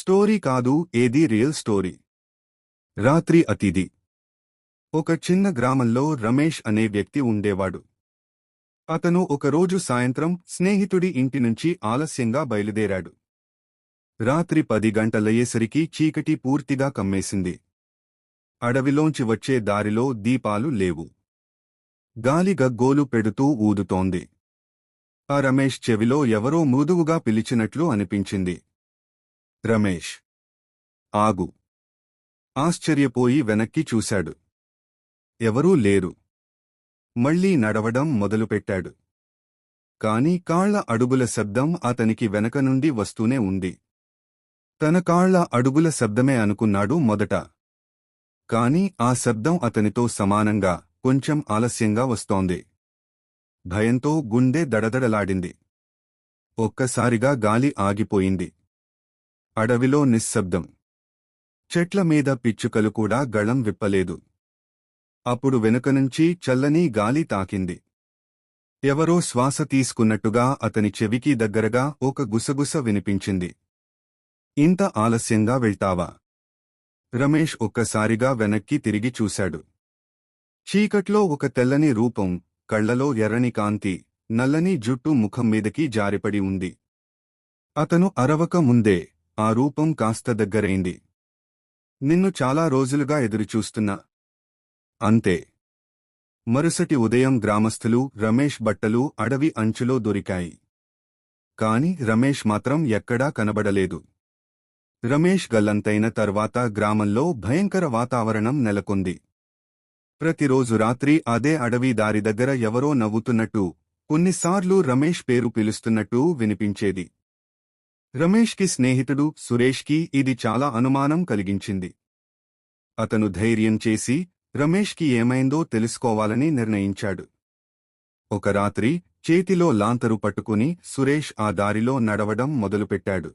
Story కాదు ఏది real story. రాత్రి అతిథి. ఒక చిన్న గ్రామంలో రమేష్ అనే వ్యక్తి ఉండేవాడు. అతను ఒకరోజు సాయంత్రం స్నేహితుడి ఇంటి నుంచి ఆలస్యంగా బయలుదేరాడు. రాత్రి పది గంటలయ్యేసరికి చీకటి పూర్తిగా కమ్మేసింది. అడవిలోంచి వచ్చే దారిలో దీపాలు లేవు. గాలి గగ్గోలు పెడుతూ ఊదుతోంది. ఆ రమేష్ చెవిలో ఎవరో మృదువుగా పిలిచినట్లు అనిపించింది. రమేష్. ఆగు. ఆశ్చర్యపోయి వెనక్కి చూశాడు. ఎవరూ లేరు. మళ్ళీ నడవడం మొదలుపెట్టాడు. కాని కాళ్ళ అడుగుల శబ్దం అతనికి వెనక నుండి వస్తూనే ఉంది. తన కాళ్ళ అడుగుల శబ్దమే అనుకున్నాడు మొదట. కాని ఆ శబ్దం అతనితో సమానంగా కొంచెం ఆలస్యంగా వస్తోంది. భయంతో గుండె దడదడలాడింది. ఒక్కసారిగా గాలి ఆగిపోయింది. అడవిలో నిశ్శబ్దం. చెట్ల మీద పిచ్చుకలు కూడా గళం విప్పలేదు. అప్పుడు వెనుకనుంచి చల్లని గాలి తాకింది. ఎవరో శ్వాస తీసుకున్నట్టుగా అతని చెవికి దగ్గరగా ఒక గుసగుస వినిపించింది. ఇంత ఆలస్యంగా వెళ్తావా? రమేష్ ఒక్కసారిగా వెనక్కి తిరిగి చూశాడు. చీకట్లో ఒక తెల్లని రూపం కళ్ళలో ఎర్రని కాంతి నల్లని జుట్టు ముఖం మీదకి జారిపడి ఉంది. అతను అరవక ముందే ఆ రూపం కాస్త దగ్గరైంది. నిన్ను చాలా రోజులుగా ఎదురుచూస్తున్నా. అంతే. మరుసటి ఉదయం గ్రామస్థులు రమేష్ బట్టలు అడవి అంచులో దొరికాయి. కాని రమేష్ మాత్రం ఎక్కడా కనబడలేదు. రమేష్ గల్లంతైన తర్వాత గ్రామంలో భయంకర వాతావరణం నెలకొంది. ప్రతిరోజు రాత్రి అదే అడవి దారి దగ్గర ఎవరో నవ్వుతున్నట్టు కొన్నిసార్లు రమేష్ పేరు పిలుస్తున్నట్టు వినిపించేది. రమేష్కి స్నేహితుడు సురేష్కి ఇది చాలా అనుమానం కలిగించింది. అతను ధైర్యం చేసి రమేష్కి ఏమైందో తెలుసుకోవాలని నిర్ణయించాడు. ఒక రాత్రి చేతిలో లాంతరు పట్టుకుని సురేష్ ఆ దారిలో నడవడం మొదలుపెట్టాడు.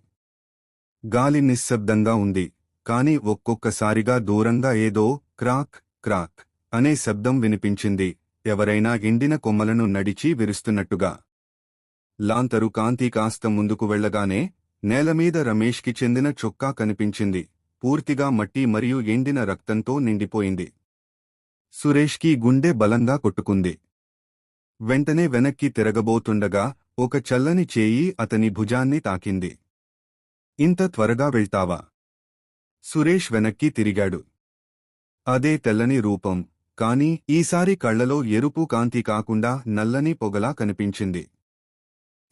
గాలి నిశ్శబ్దంగా ఉంది కాని ఒక్కొక్కసారిగా దూరంగా ఏదో క్రాక్ క్రాక్ అనే శబ్దం వినిపించింది ఎవరైనా ఎండిన కొమ్మలను నడిచి విరుస్తున్నట్టుగా. లాంతరు కాంతి కాస్త ముందుకు వెళ్ళగానే నేలమీద రమేష్కి చెందిన చొక్కా కనిపించింది. పూర్తిగా మట్టి మరియు ఎండిన రక్తంతో నిండిపోయింది. సురేష్కి గుండె బలంగా కొట్టుకుంది. వెంటనే వెనక్కి తిరగబోతుండగా ఒక చల్లని చేయి అతని భుజాన్ని తాకింది. ఇంత త్వరగా వెళ్తావా? సురేష్ వెనక్కి తిరిగాడు. అదే తెల్లని రూపం కాని ఈసారి కళ్ళలో ఎరుపు కాంతి కాకుండా నల్లని పొగలా కనిపించింది.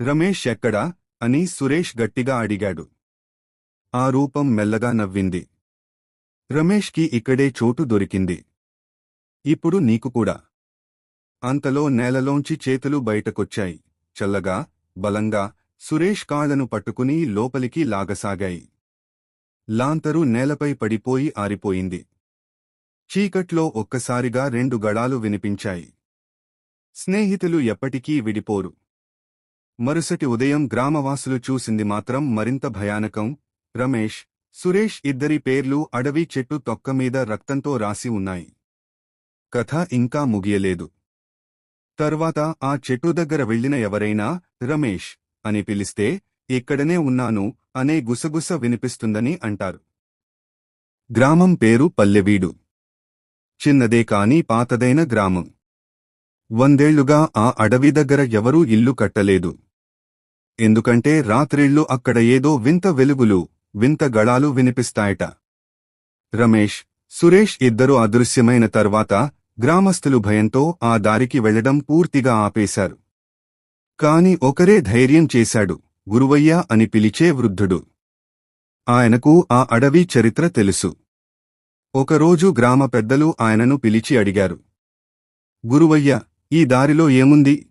రమేష్ ఎక్కడా? అని సురేష్ గట్టిగా అడిగాడు. ఆ రూపం మెల్లగా నవ్వింది. రమేష్కి ఇక్కడే చోటు దొరికింది. ఇప్పుడు నీకు కూడా. అంతలో నేలలోంచి చేతులు బయటకొచ్చాయి. చల్లగా బలంగా సురేష్ కాళ్ళను పట్టుకుని లోపలికి లాగసాగాయి. లాంతరు నేలపై పడిపోయి ఆరిపోయింది. చీకట్లో ఒక్కసారిగా రెండు గడాలు వినిపించాయి. స్నేహితులు ఎప్పటికీ విడిపోరు. మరుసటి ఉదయం గ్రామవాసులు చూసింది మాత్రం మరింత భయానకం. రమేష్ సురేష్ ఇద్దరి పేర్లు అడవి చెట్టు తొక్కమీద రక్తంతో రాసి ఉన్నాయి. కథ ఇంకా ముగియలేదు. తర్వాత ఆ చెట్టు దగ్గర వెళ్ళిన ఎవరైనా రమేష్ అని పిలిస్తే ఇక్కడనే ఉన్నాను అనే గుసగుస వినిపిస్తుందని అంటారు. గ్రామం పేరు పల్లెవీడు. చిన్నదే కాని పాతదైన గ్రామం. వందేళ్ళుగా ఆ అడవి దగ్గర ఎవరూ ఇల్లు కట్టలేదు. ఎందుకంటే రాత్రిళ్ళు అక్కడ ఏదో వింత వెలుగులు వింత గళాలు వినిపిస్తాయట. రమేష్ సురేష్ ఇద్దరు అదృశ్యమైన తర్వాత గ్రామస్తులు భయంతో ఆ దారికి వెళ్ళడం పూర్తిగా ఆపేశారు. కాని ఒకరే ధైర్యం చేశాడు గురువయ్య అని పిలిచే వృద్ధుడు. ఆయనకు ఆ అడవి చరిత్ర తెలుసు. ఒకరోజు గ్రామ పెద్దలు ఆయనను పిలిచి అడిగారు. గురువయ్య ఈ దారిలో ఏముంది?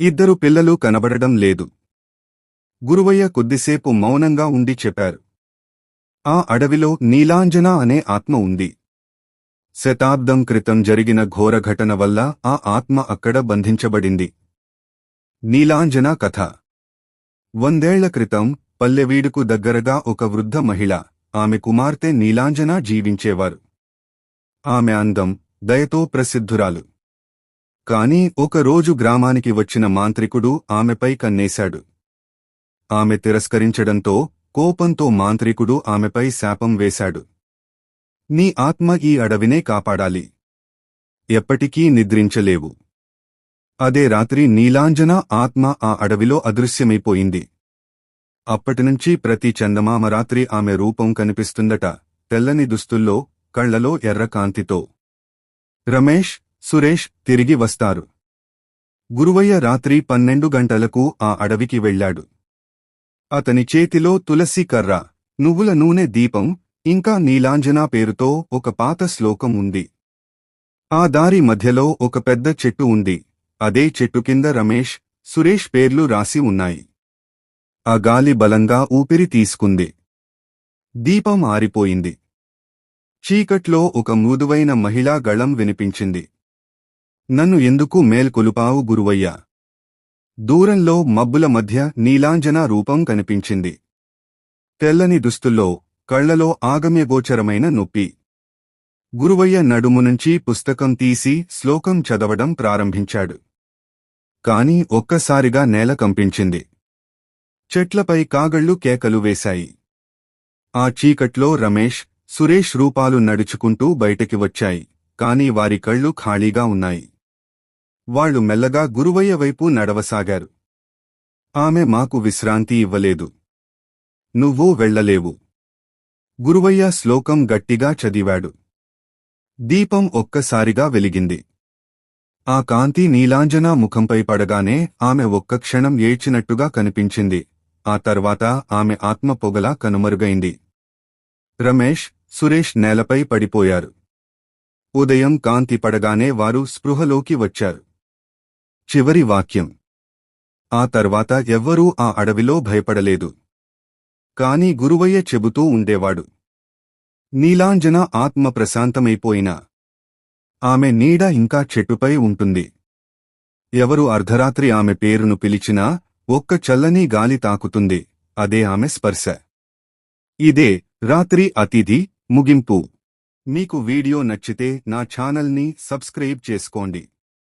ఇద్దరు పిల్లలు కనబడడం లేదు. గురువయ్య కొద్దిసేపు మౌనంగా ఉండి చెప్పారు. ఆ అడవిలో నీలాంజన అనే ఆత్మ ఉంది. శతాబ్దం క్రితం జరిగిన ఘోర ఘటన వల్ల ఆ ఆత్మ అక్కడ బంధించబడింది. నీలాంజన కథ. వందేళ్ళ క్రితం పల్లెవీడుకు దగ్గరగా ఒక వృద్ధ మహిళ ఆమె కుమార్తె నీలాంజన జీవించేవారు. ఆమె అందం దయతో ప్రసిద్ధురాలు. కాని ఒకరోజు గ్రామానికి వచ్చిన మాంత్రికుడు ఆమెపై కన్నేశాడు. ఆమె తిరస్కరించడంతో కోపంతో మాంత్రికుడు ఆమెపై శాపం వేశాడు. నీ ఆత్మ ఈ అడవినే కాపాడాలి. ఎప్పటికీ నిద్రించలేవు. అదే రాత్రి నీలాంజన ఆత్మ ఆ అడవిలో అదృశ్యమైపోయింది. అప్పటినుంచి ప్రతి చందమామ రాత్రి ఆమె రూపం కనిపిస్తుందట తెల్లని దుస్తుల్లో కళ్ళలో ఎర్రకాంతితో రమేష్ సురేష్ తిరిగి వస్తారు. గురువయ్య రాత్రి పన్నెండు గంటలకు ఆ అడవికి వెళ్ళాడు. అతని చేతిలో తులసి కర్ర నువ్వుల నూనె దీపం ఇంకా నీలాంజనా పేరుతో ఒక పాత శ్లోకం ఉంది. ఆ దారి మధ్యలో ఒక పెద్ద చెట్టు ఉంది. అదే చెట్టు కింద రమేష్ సురేష్ పేర్లు రాసి ఉన్నాయి. ఆ గాలి బలంగా ఊపిరి తీసుకుంది. దీపం ఆరిపోయింది. చీకట్లో ఒక మృదువైన మహిళా గళం వినిపించింది. నన్ను ఎందుకు మేల్కొలుపావు గురువయ్యా? దూరంలో మబ్బుల మధ్య నీలాంజన రూపం కనిపించింది. తెల్లని దుస్తుల్లో కళ్ళలో ఆగమ్యగోచరమైన నొప్పి. గురువయ్య నడుము నుంచి పుస్తకం తీసి శ్లోకం చదవడం ప్రారంభించాడు. కాని ఒక్కసారిగా నేల కంపించింది. చెట్లపై కాగళ్ళు కేకలు వేశాయి. ఆ చీకట్లో రమేష్ సురేష్ రూపాలు నడుచుకుంటూ బయటికి వచ్చాయి. కాని వారి కళ్ళు ఖాళీగా ఉన్నాయి. వాళ్ళు మెల్లగా గురువయ్య వైపు నడవసాగారు. ఆమె మాకు విశ్రాంతి ఇవ్వలేదు. నువ్వూ వెళ్ళలేవు. గురువయ్య శ్లోకం గట్టిగా చదివాడు. దీపం ఒక్కసారిగా వెలిగింది. ఆ కాంతి నీలాంజన ముఖంపై పడగానే ఆమె ఒక్క క్షణం ఏడ్చినట్టుగా కనిపించింది. ఆ తర్వాత ఆమె ఆత్మ పొగలా కనుమరుగైంది. రమేష్ సురేష్ నేలపై పడిపోయారు. ఉదయం కాంతి పడగానే వారు స్పృహలోకి వచ్చారు. చివరి వాక్యం. ఆ తర్వాత ఎవ్వరూ ఆ అడవిలో భయపడలేదు. కాని గురువయ్య చెబుతూ ఉండేవాడు. నీలాంజన ఆత్మ ప్రశాంతమైపోయినా. ఆమె నీడ ఇంకా చెట్టుపై ఉంటుంది. ఎవరు అర్ధరాత్రి ఆమె పేరును పిలిచినా ఒక్క చల్లని గాలి తాకుతుంది. అదే ఆమె స్పర్శ. ఇదే రాత్రి అతిథి ముగింపు. మీకు వీడియో నచ్చితే నా ఛానల్ని సబ్స్క్రైబ్ చేసుకోండి.